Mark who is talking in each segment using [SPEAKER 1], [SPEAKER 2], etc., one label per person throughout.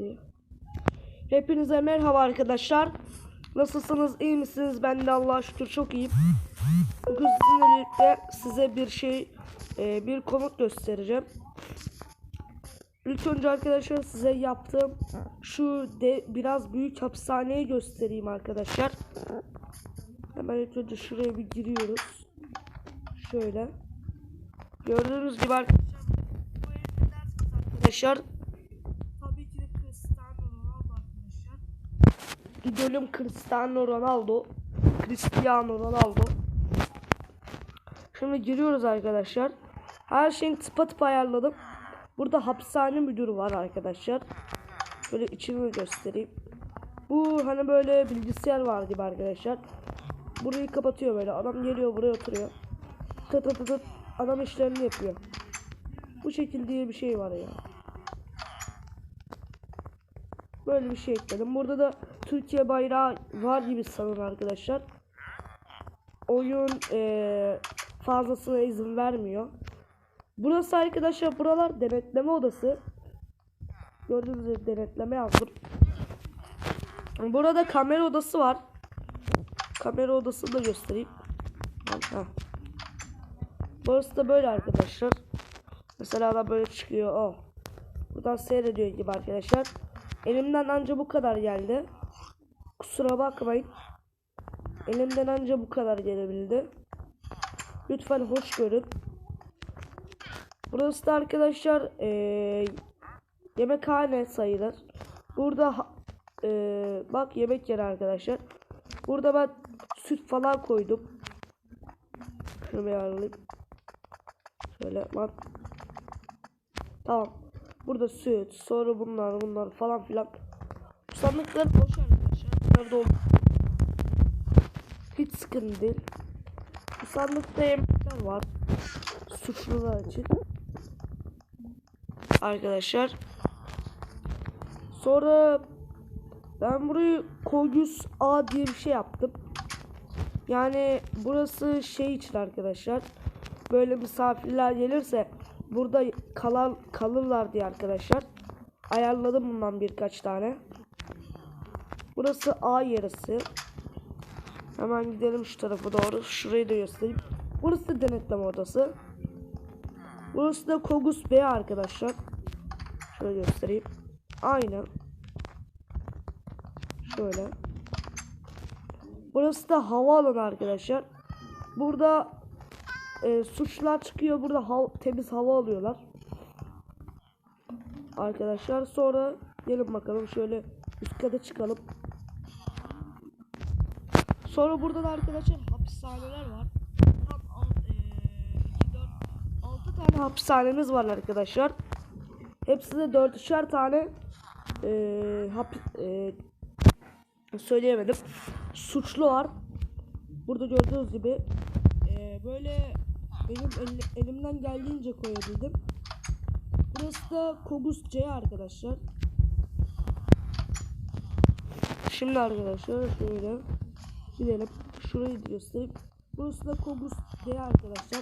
[SPEAKER 1] diye. Hepinize merhaba arkadaşlar. Nasılsınız? iyi misiniz? Ben de Allah'a şükür çok iyiyim. Bugün sizinle size bir şey, e, bir komut göstereceğim. İlk önce arkadaşlar size yaptığım şu de biraz büyük hapishaneyi göstereyim arkadaşlar. Hemen ilk önce şuraya bir giriyoruz. Şöyle. Gördüğünüz gibi Arkadaşlar. Tabii ki de Cristiano Ronaldo arkadaşlar. İdolüm Cristiano Ronaldo. Cristiano Ronaldo. Şimdi giriyoruz arkadaşlar. Her şeyin tıpatıp ayarladım. Burada hapishane müdürü var arkadaşlar. Böyle içini göstereyim. Bu hani böyle bilgisayar var gibi arkadaşlar. Burayı kapatıyor böyle. Adam geliyor buraya oturuyor. Tı tı tı tı. Adam işlerini yapıyor. Bu şekil diye bir şey var ya. Böyle bir şey ekledim. Burada da Türkiye bayrağı var gibi sanın arkadaşlar. Oyun eee fazlasına izin vermiyor. Burası arkadaşlar buralar denetleme odası. Gördüğünüz gibi denetleme yazdım. Burada kamera odası var. Kamera odasını da göstereyim. Heh. Burası da böyle arkadaşlar. Mesela da böyle çıkıyor. Oh. Buradan seyrediyor gibi arkadaşlar. Elimden anca bu kadar geldi. Kusura bakmayın. Elimden anca bu kadar gelebildi. Lütfen hoş görün. Burası da arkadaşlar eee yemekhane sayılır. Burada eee, bak yemek yeri arkadaşlar. Burada ben süt falan koydum. Şunu bir ayarlayayım. Şöyle lan. Tamam. Burada süt, sonra bunlar, bunlar falan filan. Bu sandıklar boş arkadaşlar. Nerede oldu? Hiç sıkıntı değil. Bu sandıkta yemekler var. Suçlular için. Arkadaşlar. Sonra ben burayı Koyus A diye bir şey yaptım. Yani burası şey için arkadaşlar. Böyle misafirler gelirse burada kalan kalırlar diye arkadaşlar. Ayarladım bundan birkaç tane. Burası A yarısı. Hemen gidelim şu tarafa doğru. Şurayı da göstereyim. Burası da denetleme odası. Burası da Kogus B arkadaşlar. Şöyle göstereyim. Aynı. Şöyle. Burası da havaalanı arkadaşlar. Burada e, suçlar çıkıyor. Burada hav- temiz hava alıyorlar. Arkadaşlar sonra gelin bakalım şöyle üst kata çıkalım. Sonra burada da arkadaşlar hapishaneler var. Tam alt, e, 2, 4, 6 tane hapishanemiz var arkadaşlar. Hepsi de 4'üşer tane e, hap, e, söyleyemedim. Suçlu var. Burada gördüğünüz gibi e, böyle benim el- elimden geldiğince koyabildim. Da Kogus C arkadaşlar. Şimdi arkadaşlar şöyle gidelim. Şurayı göstereyim. Burası da Kogus D arkadaşlar.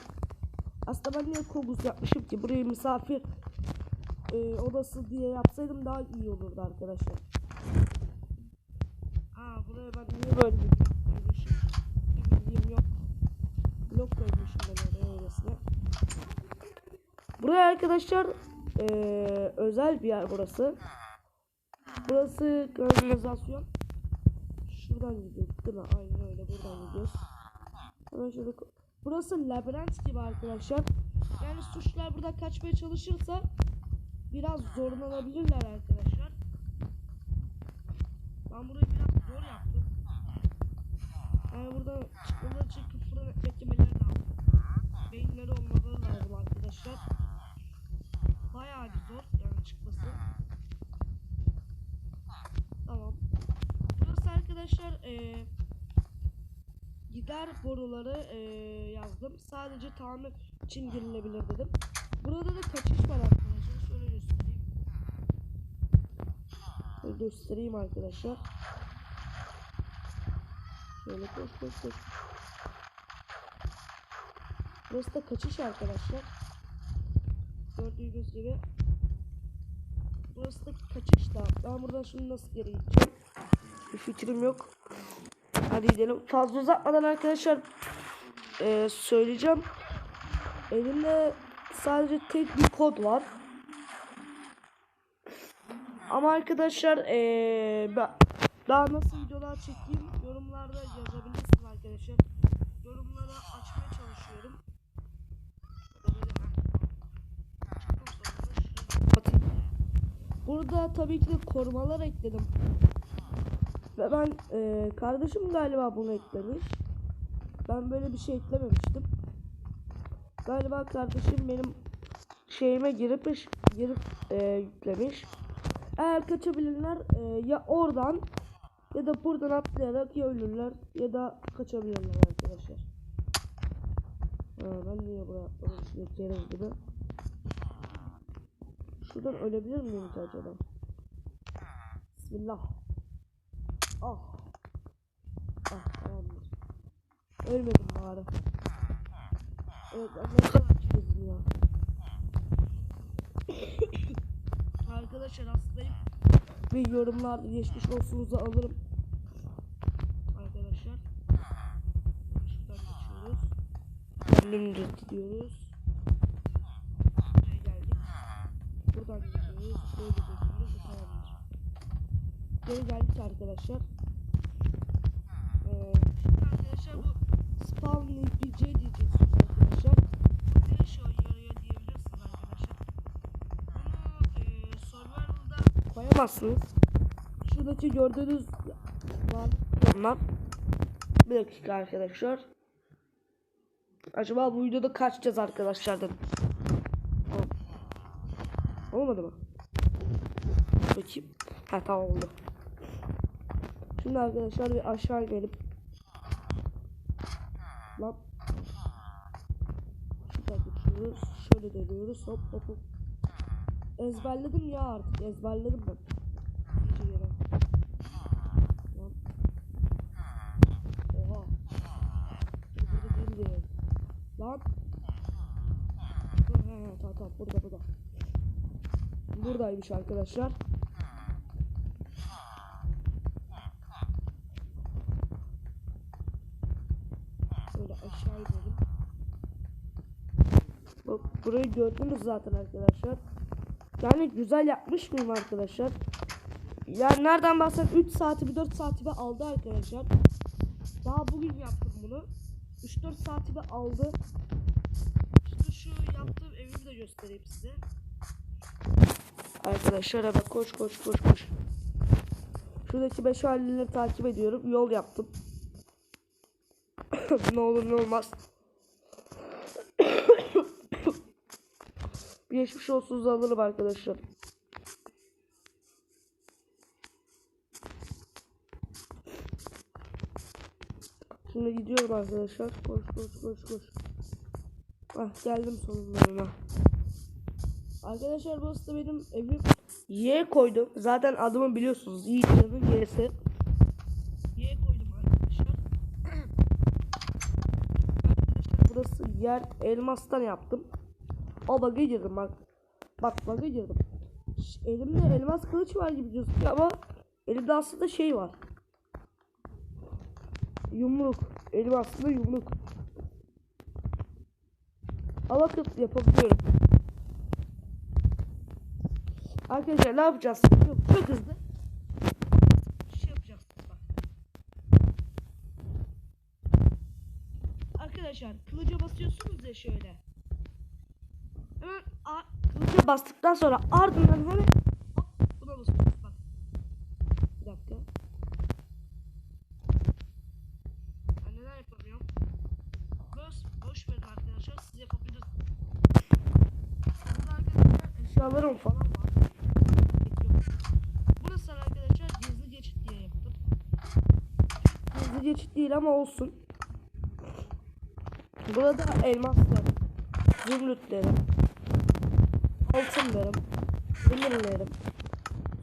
[SPEAKER 1] Aslında ben niye Kogus yapmışım ki? Burayı misafir e, odası diye yapsaydım daha iyi olurdu arkadaşlar. Aa buraya ben niye böyle? Bir bildiğim yok. Blok koymuşum ben oraya öylesine. Buraya arkadaşlar eee, özel bir yer burası. Burası kanalizasyon. Şuradan gidiyoruz değil mi? Aynen öyle buradan gidiyoruz. Hemen ko- Burası labirent gibi arkadaşlar. Yani suçlular burada kaçmaya çalışırsa biraz zorlanabilirler arkadaşlar. Ben burayı biraz zor yaptım. Yani burada çıkmaları için küfür beklemeleri lazım. Beyinleri olmaları lazım arkadaşlar. Bayağı bir zor yani çıkması. Tamam. Burası arkadaşlar eee gider boruları eee, yazdım. Sadece tamir için girilebilir dedim. Burada da kaçış var arkadaşlar. Şöyle göstereyim. Şöyle göstereyim arkadaşlar. Şöyle koş koş koş. Burası da kaçış arkadaşlar. Gördüğünüz gibi. Burası da kaçış da. Ben buradan şimdi nasıl geri gideceğim? Bir fikrim yok. Hadi gidelim. Fazla uzatmadan arkadaşlar eee, söyleyeceğim. Elimde sadece tek bir kod var. Ama arkadaşlar eee, ben daha nasıl videolar çekeyim yorumlarda yazabilirsiniz arkadaşlar. Yorumlara açmaya çalışıyorum. Böyle, heh. Çıktım sonra da şurayı kapatayım. Burada tabii ki de korumalar ekledim. Ve ben eee, kardeşim galiba bunu eklemiş. Ben böyle bir şey eklememiştim. Galiba kardeşim benim şeyime girip girip eee, yüklemiş. Eğer kaçabilirler eee, ya oradan ya da buradan atlayarak ya ölürler ya da kaçabilirler arkadaşlar. Ha, ben niye buraya atlamışım keriz gibi. Şuradan ölebilir miyim acaba? Bismillah. Ah. Ah tamamdır. Ölmedim bari. Evet çizdim ya. Arkadaşlar hastayım. Ve yorumlar geçmiş olsunuzu alırım. Arkadaşlar. Şuradan geçiyoruz. Dümdüz gidiyoruz. Buraya geldik. Buradan gidiyoruz. Böyle gidiyoruz. Bu tamamdır. Geri geldik arkadaşlar. Ee, şimdi arkadaşlar bu spawn NPC diyeceksiniz arkadaşlar. Bu ne işe yarıyor diyebilirsiniz arkadaşlar. Bunu e, survival'da koyamazsınız. Şuradaki gördüğünüz var onlar. Bir dakika arkadaşlar. Acaba bu videoda kaçacağız arkadaşlar dedim. Tamam. Olmadı mı? Bakayım. Ha tamam oldu. Şimdi arkadaşlar bir aşağı inelim. Lan. Şöyle dönüyoruz. Hop hop hop. Ezberledim ya artık. Ezberledim ben. İyice yere. Lan. Oha. Burada değildi. Lan. He he tamam tamam burada burada. Buradaymış arkadaşlar. Böyle aşağı inelim. Bak burayı gördünüz zaten arkadaşlar. Yani güzel yapmış mıyım arkadaşlar? Yani nereden baksan 3 saatimi 4 saatimi aldı arkadaşlar. Daha bugün yaptım bunu. 3-4 saatimi aldı. İşte şu yaptığım evimi de göstereyim size. Arkadaşlar hemen koş koş koş koş. Şuradaki 5 halini takip ediyorum. Yol yaptım. ne olur ne olmaz. Bir geçmiş olsun alırım arkadaşlar. Şimdi gidiyorum arkadaşlar. Koş koş koş koş. Ah geldim sonunda. Arkadaşlar burası da benim evim. Y koydum. Zaten adımı biliyorsunuz. Yiğitcan'ın Y'si. Y koydum arkadaşlar. arkadaşlar burası yer elmastan yaptım. O bug'a girdim bak. Bak bug'a girdim. Elimde elmas kılıç var gibi gözüküyor ama elimde aslında şey var. Yumruk. Elim aslında yumruk. Ama yapabiliyorum. Arkadaşlar ne yapacağız? Çok, çok hızlı. Şey yapacağız. Bak. Arkadaşlar kılıca basıyorsunuz ya şöyle. Hemen a- kılıca bastıktan sonra ardından hemen hop buna basıyorsunuz bak. Bir dakika. Ben neden yapamıyorum? Boş, boş verin arkadaşlar siz yapabilirsiniz. Burada arkadaşlar eşyalarım falan var. Bekliyorum. Burası arkadaşlar gizli geçit diye yaptım. Gizli geçit değil ama olsun. Burada elmaslar, zümrütlerim, altınlarım, demirlerim,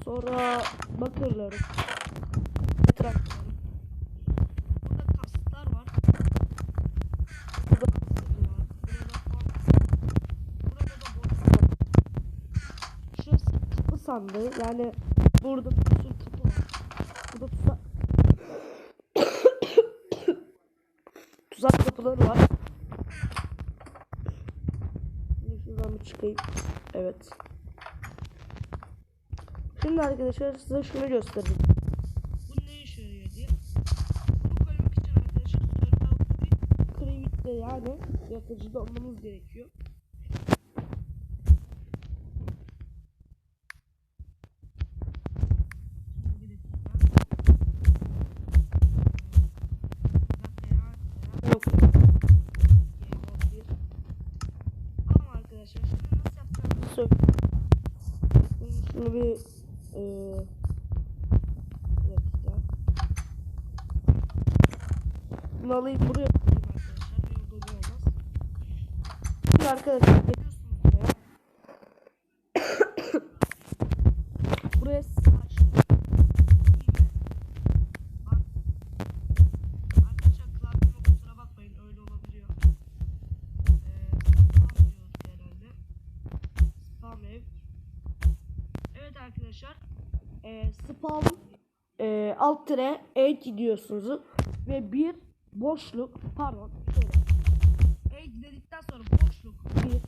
[SPEAKER 1] sonra bakırlarım, etraflarım. Burada kasıtlar var. Burada kasıtlar var. Burada da borsa var. Şurası kapı sandığı yani Burada bir sürü kapı var. Burada tuzak... tuzak kapıları var. Şimdi bir çıkayım. Evet. Şimdi arkadaşlar size şunu göstereyim. Bu ne işe yarıyor diye. Bunu koymak için arkadaşlar Create'de yani yaratıcıda olmanız gerekiyor. Yok. Ama arkadaşlar şunu nasıl yapacağımızı söyleyeyim. Şunu bir eee bir. Bunu alayım buraya koyayım arkadaşlar. Yolda olmaz. Arkadaşlar geliyorsunuz buraya. buraya saç. Arkadaşlar klavyeme kusura bakmayın öyle olabiliyor. Ee, spam diyorduk herhalde. Spam ev. Evet arkadaşlar. Spam e, alt tire 8 diyorsunuz ve bir boşluk pardon şöyle 8 dedikten sonra boşluk bir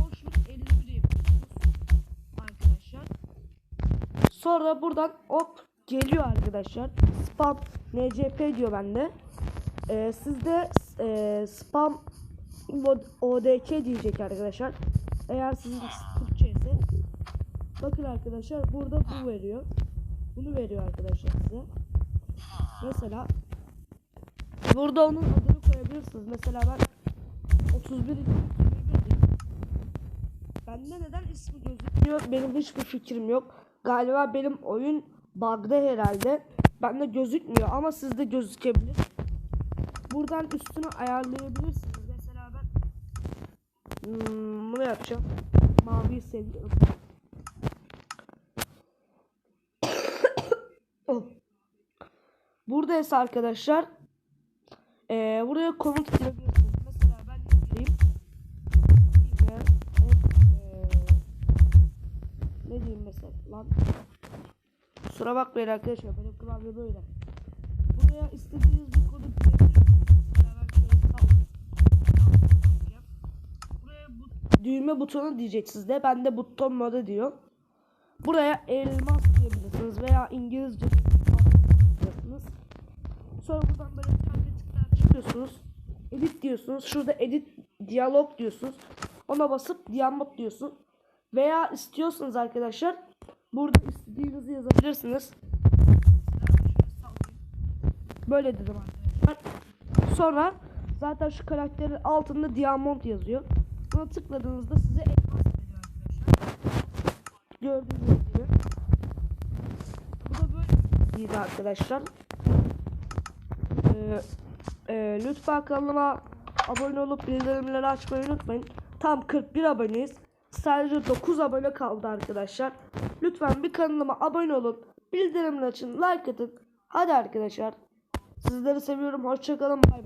[SPEAKER 1] boşluk 51 yapıyorsunuz arkadaşlar. Sonra buradan hop geliyor arkadaşlar. Spam ncp diyor bende. Ee, sizde e, spam odk diyecek arkadaşlar. Eğer sizin Türkçe ise bakın arkadaşlar burada bu veriyor. Bunu veriyor arkadaşlar size. Mesela burada onun adını koyabilirsiniz. Mesela ben 31 21 diyeyim. Bende neden ismi gözükmüyor? Benim hiçbir fikrim yok. Galiba benim oyun bug'da herhalde. Bende gözükmüyor ama sizde gözükebilir. Buradan üstünü ayarlayabilirsiniz. Mesela ben hmm, bunu yapacağım. Maviyi seviyorum. Burada ise arkadaşlar eee buraya komut girebilirsiniz. Mesela ben gireyim? Eee, ne diyeyim mesela lan? Kusura bakmayın arkadaşlar benim klavye böyle. Buraya istediğiniz bir ben bu düğme butonu diyeceksiniz de bende buton modu diyor. Buraya elmas diyebilirsiniz diyorsunuz. Şurada edit diyalog diyorsunuz. Ona basıp diyalog diyorsun. Veya istiyorsanız arkadaşlar burada istediğinizi yazabilirsiniz. Böyle dedim arkadaşlar. Sonra zaten şu karakterin altında diamond yazıyor. Buna tıkladığınızda size elmas veriyor arkadaşlar. Gördüğünüz gibi. Bu da böyle iyiydi arkadaşlar. Ee, e, lütfen kanalıma abone olup bildirimleri açmayı unutmayın. Tam 41 aboneyiz. Sadece 9 abone kaldı arkadaşlar. Lütfen bir kanalıma abone olun. Bildirimleri açın. Like atın. Hadi arkadaşlar. Sizleri seviyorum. Hoşçakalın. Bay bay.